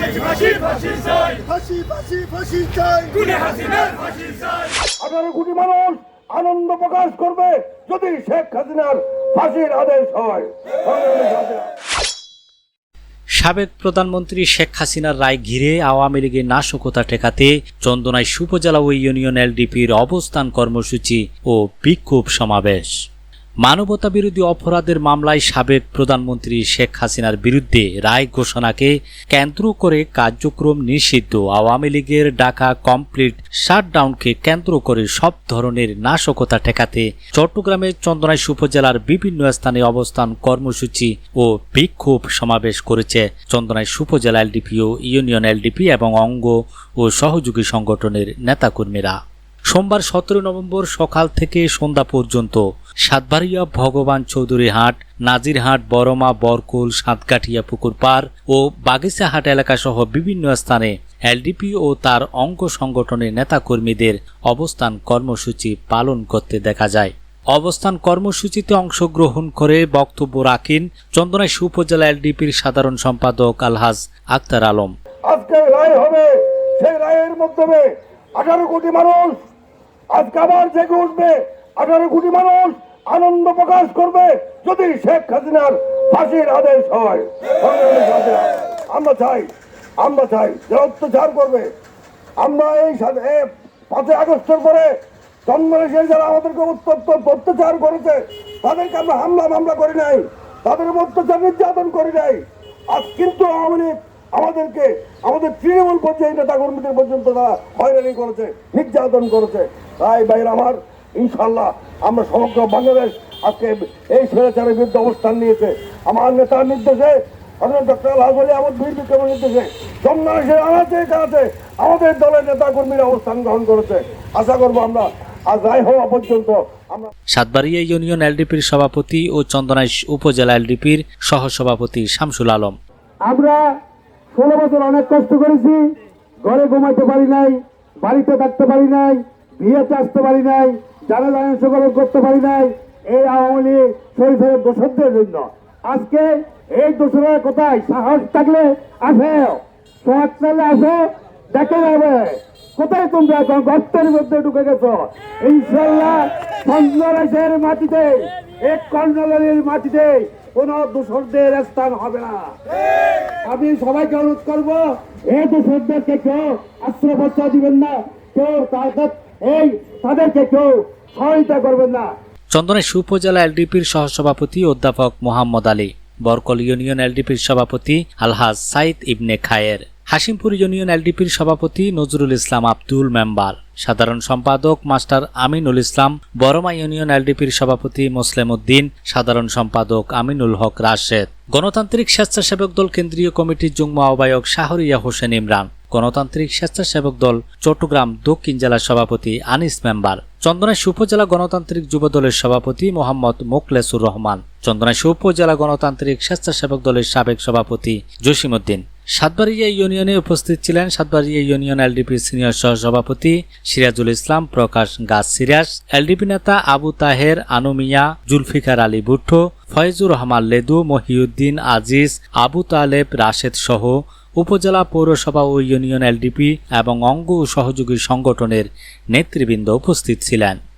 ফাঁসি ফাঁসি ফাঁসি চাই। আঠারো কোটি মানুষ আনন্দ প্রকাশ করবে যদি শেখ হাসিনার ফাঁসির আদেশ হয়। সাবেক প্রধানমন্ত্রী শেখ হাসিনার রায় ঘিরে আওয়ামী লীগের নাশকতা ঠেকাতে চন্দনায় উপজেলা ও ইউনিয়ন এলডিপির অবস্থান কর্মসূচি ও বিক্ষোভ সমাবেশ। মানবতা বিরোধী অপরাধের মামলায় সাবেক প্রধানমন্ত্রী শেখ হাসিনার বিরুদ্ধে রায় ঘোষণাকে কেন্দ্র করে কার্যক্রম নিষিদ্ধ। আওয়ামী লীগের ডাকা কমপ্লিট শাটডাউনকে কেন্দ্র করে সব ধরনের নাশকতা ঠেকাতে চট্টগ্রামের চন্দনাইশ উপজেলার বিভিন্ন স্থানে অবস্থান কর্মসূচি ও বিক্ষোভ সমাবেশ করেছে চন্দনাইশ উপজেলা এলডিপি ও ইউনিয়ন এলডিপি এবং অঙ্গ ও সহযোগী সংগঠনের নেতাকর্মীরা। সোমবার সতেরো নভেম্বর সকাল থেকে সন্ধ্যা পর্যন্ত সাতবাড়িয়া ভগবান চৌধুরী হাট, নাজিরহাট বড়মা বরকুল, সাতকাঠিয়া পুকুর পার ও বাগিচাহাট এলাকা সহ বিভিন্ন স্থানে এলডিপি ও তার অঙ্গ সংগঠনের নেতাকর্মীদের অবস্থান কর্মসূচি পালন করতে দেখা যায়। অবস্থান কর্মসূচিতে অংশগ্রহণ করে বক্তব্য রাখেন চন্দনাইশ উপজেলা এলডিপির সাধারণ সম্পাদক আলহাজ আক্তার আলম। আজকে রায় হবে, সেই রায়ের মাধ্যমে আঠারো কোটি মানুষ আজকে আবার জেগে উঠবে। আঠারো কোটি মানুষ আনন্দ প্রকাশ করবে যদি শেখ হাসিনার ফাঁসির আদেশ হয়। আমরা চাই আমরা চাই যে অত্যাচার করবে। আমরা এই পাঁচই আগস্টের পরে চন্দ্রদেশের যারা আমাদেরকে অত্যন্ত অত্যাচার করেছে, তাদেরকে আমরা হামলা মামলা করি নাই, তাদের অত্যাচার নির্যাতন করি নাই। আজ কিন্তু আওয়ামী লীগ আমাদেরকে, আমাদের তৃণমূল পর্যায়ে নেতা কর্মীদের পর্যন্ত তারা হয়রানি করেছে, নির্যাতন করেছে। তাই ভাইয়ের আমার ইনশাল্লাহ আমরা সমগ্র বাংলাদেশ আজকে এই স্বৈরাচারের বিরুদ্ধে অবস্থান নিয়েছে। আমার নেতার নির্দেশে ডক্টর আহমদ বীর বিক্রমের নির্দেশে আমাদের দলের নেতা কর্মীরা অবস্থান গ্রহণ করেছে। আশা করব আমরা রায় হওয়া পর্যন্ত আমরা সাতবাড়িয়া ইউনিয়ন এলডিপির সভাপতি ও চন্দনাইশ উপজেলা এলডিপির সহসভাপতি শামসুল আলম। আমরা ষোলো বছর অনেক কষ্ট করেছি ঘরে ঘুমাইতে পারি নাই বাড়িতে থাকতে পারি নাই বিয়েতে আসতে পারি নাই জানা অংশগ্রহণ করতে পারি নাই, এই আওয়ামী লীগ শরীফের দোষরদের জন্য। আজকে এই দোষরের কোথায়? সাহস থাকলে আসে সোহাগ চালে আসে, দেখে যাবে। কোথায় তোমরা এখন? গর্তের মধ্যে ঢুকে গেছো। ইনশাল্লাহ চন্দ্রের মাটিতে, এক কর্ণলের মাটিতে কোন দূষরদের স্থান হবে না। আমি সবাইকে অনুরোধ করব, এই দূষরদেরকে কেউ আশ্রয় দিবেন না, কেউ তাদের এই, তাদেরকে কেউ সহায়তা করবেন না। চন্দনাইশ উপজেলা এলডিপির সহসভাপতি অধ্যাপক মোহাম্মদ আলী, বরকল ইউনিয়ন এলডিপির সভাপতি আলহাজ সাইদ ইবনে খায়ের হাসিমপুর ইউনিয়ন এলডিপির সভাপতি নজরুল ইসলাম আব্দুল মেম্বার, সাধারণ সম্পাদক মাস্টার আমিনুল ইসলাম, বরমা ইউনিয়ন এলডিপির সভাপতি মোসলেম উদ্দিন সাধারণ সম্পাদক আমিনুল হক রাশেদ, গণতান্ত্রিক স্বেচ্ছাসেবক দল কেন্দ্রীয় কমিটির যুগ্ম আহ্বায়ক শাহরিয়া হোসেন ইমরান গণতান্ত্রিক স্বেচ্ছাসেবক দল চট্টগ্রাম দক্ষিণ জেলার সভাপতি আনিস মেম্বার। চন্দনাইশ উপজেলা গণতান্ত্রিক যুব দলের সভাপতি মোহাম্মদ মোকলেসুর রহমান। চন্দনাইশ উপজেলা গণতান্ত্রিক স্বেচ্ছাসেবক দলের সাবেক সভাপতি জসিমউদ্দিন। সাতবাড়িয়া ইউনিয়নে উপস্থিত ছিলেন সাতবাড়িয়া ইউনিয়ন এলডিপির সিনিয়র সহসভাপতি সিরাজুল ইসলাম, প্রকাশ গাছ সিরাজ, এলডিপি নেতা আবু তাহের আনুমিয়া জুলফিকার আলী ভুট্টো, ফয়জুর রহমান লেদু, মহিউদ্দিন আজিজ, আবু তালেব, রাশেদ সহ উপজেলা পৌরসভা ও ইউনিয়ন এলডিপি এবং অঙ্গ সহযোগী সংগঠনের নেতৃবৃন্দ উপস্থিত ছিলেন।